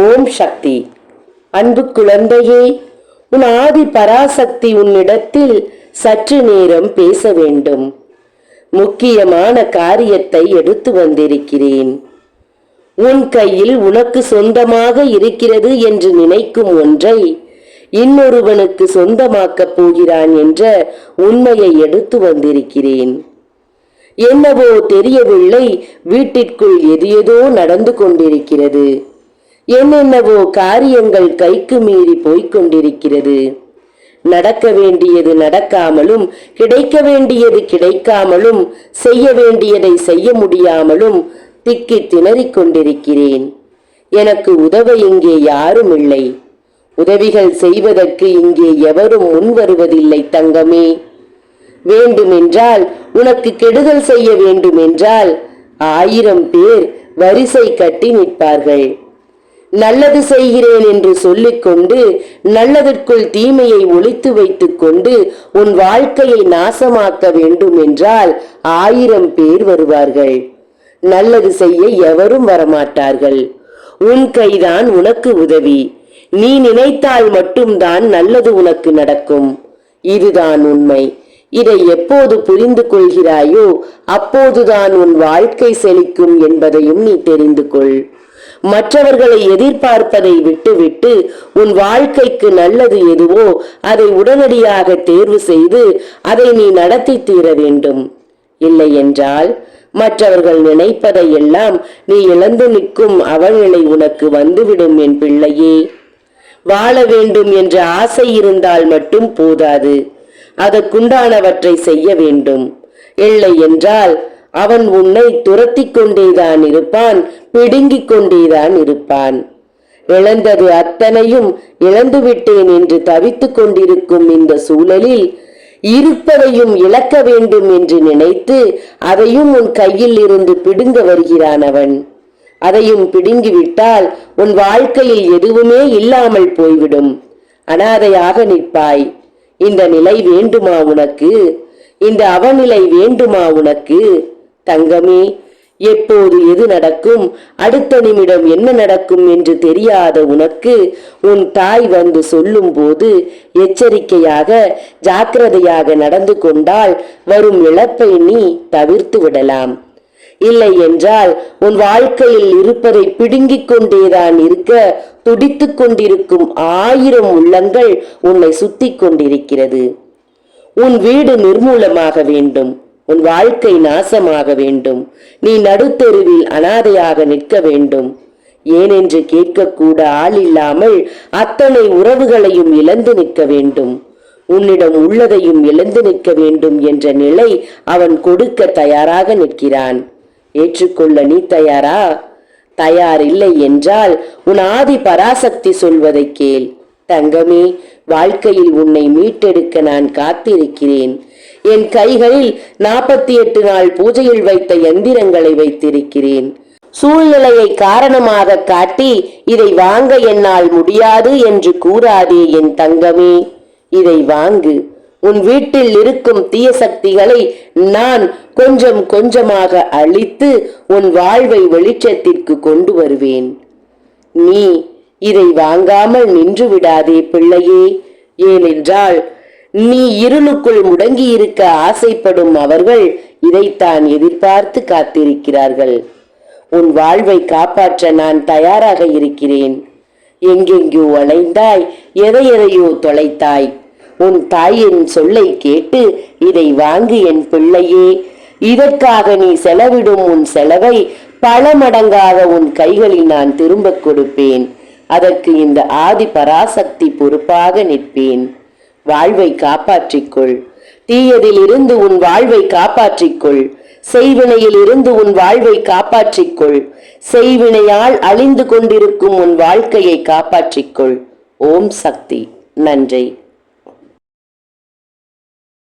ஓம் சக்தி. அன்பு குழந்தையே உன் ஆதி பராசக்தி உன்னிடத்தில் சற்று நேரம் பேச வேண்டும். முக்கியமான காரியத்தை எடுத்து வந்திருக்கிறேன். உன் கையில் உனக்கு சொந்தமாக இருக்கிறது என்று நினைக்கும் ஒன்றை இன்னொருவனுக்கு சொந்தமாக்கப் போகிறான் என்ற உண்மையை எடுத்து வந்திருக்கிறேன். என்னவோ தெரியவில்லை வீட்டிற்குள் எது ஏதோ நடந்து கொண்டிருக்கிறது. என்னென்னவோ காரியங்கள் கைக்கு மீறி போய்க் கொண்டிருக்கிறது நடக்க வேண்டியது நடக்காமலும் கிடைக்க வேண்டியது கிடைக்காமலும் செய்ய வேண்டியதை செய்ய முடியாமலும் திக்கி திணறிக் கொண்டிருக்கிறேன். எனக்கு உதவ இங்கே யாரும் இல்லை. உதவிகள் செய்வதற்கு இங்கே எவரும் முன் வருவதில்லை தங்கமே. வேண்டுமென்றால் உனக்கு கெடுதல் செய்ய வேண்டுமென்றால் ஆயிரம் பேர் வரிசை கட்டி நிற்பார்கள். நல்லது செய்கிறேன் என்று சொல்லிக்கொண்டு நல்லதற்குள் தீமையை ஒழித்து வைத்துக் கொண்டு உன் வாழ்க்கையை நாசமாக்க வேண்டும் என்றால் ஆயிரம் பேர் வருவார்கள். நல்லது செய்ய எவரும் வரமாட்டார்கள். உன் கைதான் உனக்கு உதவி. நீ நினைத்தால் மட்டும்தான் நல்லது உனக்கு நடக்கும். இதுதான் உண்மை. இதை எப்போது புரிந்து கொள்கிறாயோ அப்போதுதான் உன் வாழ்க்கை செழிக்கும் என்பதையும் நீ தெரிந்து கொள். மற்றவர்களை எதிர்பார்ப்பதை விட்டுவிட்டு உன் வாழ்க்கைக்கு நல்லது எதுவோ அதை உடனடியாக தேர்வு செய்து அதை நீ நடத்தி தீர வேண்டும். இல்லை என்றால் மற்றவர்கள் நினைப்பதை எல்லாம் நீ இழந்து நிற்கும் அவநிலை உனக்கு வந்துவிடும் என் பிள்ளையே. வாழ வேண்டும் என்ற ஆசை இருந்தால் மட்டும் போதாது. அதற்குண்டானவற்றை செய்ய வேண்டும். இல்லை என்றால் அவன் உன்னை துரத்திக் கொண்டேதான் இருப்பான் பிடுங்கிக் கொண்டேதான் இருப்பான். இழந்தது அத்தனையும் இழந்துவிட்டேன் என்று தவித்துக் கொண்டிருக்கும் இந்த சூழலில் இருப்பதையும் இழக்க வேண்டும் என்று நினைத்து அதையும் உன் கையில் இருந்து பிடுங்க வருகிறான் அவன். அதையும் பிடுங்கிவிட்டால் உன் வாழ்க்கையில் எதுவுமே இல்லாமல் போய்விடும். அனாதையாக நிற்பாய். இந்த நிலை வேண்டுமா உனக்கு? இந்த அவநிலை வேண்டுமா உனக்கு? தங்கமே எப்போது எது நடக்கும்? அடுத்த நிமிடம் என்ன நடக்கும் என்று தெரியாத உனக்கு உன் தாய் வந்து சொல்லும் போது எச்சரிக்கையாக ஜாக்கிரதையாக நடந்து கொண்டால் வரும் இழப்பை நீ தவிர்த்து விடலாம். இல்லை என்றால் உன் வாழ்க்கையில் இருப்பதை பிடுங்கிக் கொண்டேதான் இருக்க துடித்துக் கொண்டிருக்கும் ஆயிரம் உள்ளங்கள் உன்னை சுத்தி கொண்டிருக்கிறது. உன் வீடு நிர்மூலமாக வேண்டும். உன் வாழ்க்கை நாசமாக வேண்டும். நீ நடுத்தெருவில் அனாதையாக நிற்க வேண்டும். ஏனென்று கேட்கக்கூட ஆள் இல்லாமல் அத்தனை உறவுகளையும் இழந்து நிற்க வேண்டும். உன்னிடம் உள்ளதையும் இழந்து நிற்க வேண்டும் என்ற நிலை அவன் கொடுக்க தயாராக நிற்கிறான். ஏற்றுக்கொள்ள நீ தயாரா? தயார் இல்லை என்றால் உன் ஆதி பராசக்தி சொல்வதை கேள். தங்கமே வாழ்க்கையில் உன்னை மீட்டெடுக்க நான் காத்திருக்கிறேன். என் கைகளில் நாற்பத்தி எட்டு நாள் பூஜையில் வைத்த எந்திரங்களை வைத்திருக்கிறேன். சூழ்நிலையை காரணமாக காட்டி இதை வாங்க என்னால் முடியாது என்று கூறாதே என் தங்கமே. இதை வாங்கு. உன் வீட்டில் இருக்கும் தீய சக்திகளை நான் கொஞ்சம் கொஞ்சமாக அழித்து உன் வாழ்வை வெளிச்சத்திற்கு கொண்டு வருவேன். நீ இதை வாங்காமல் நின்று விடாதே பிள்ளையே. ஏனென்றால் நீ இருளுக்குள் முடங்கி இருக்க ஆசைப்படும் அவர்கள் இதைத்தான் எதிர்பார்த்து காத்திருக்கிறார்கள். உன் வாழ்வை காப்பாற்ற நான் தயாராக இருக்கிறேன். எங்கெங்கோ அலைந்தாய் எதை எதையோ தொலைத்தாய். உன் தாயின் சொல்லை கேட்டு இதை வாங்கு என் பிள்ளையே. இதற்காக நீ செலவிடும் உன் செலவை பல மடங்காக உன் கைகளில் நான் திரும்பக் கொடுப்பேன். அதற்கு இந்த ஆதி பராசக்தி பொறுப்பாக நிற்பேன். வாழ்வை காப்பாற்றிக்கொள். தீயதில் இருந்து உன் வாழ்வை காப்பாற்றிக்கொள். செய்வினையில் இருந்து உன் வாழ்வை காப்பாற்றிக்கொள். செய்வினையால் அழிந்து கொண்டிருக்கும் உன் வாழ்க்கையை காப்பாற்றிக்கொள். ஓம் சக்தி. நன்றி.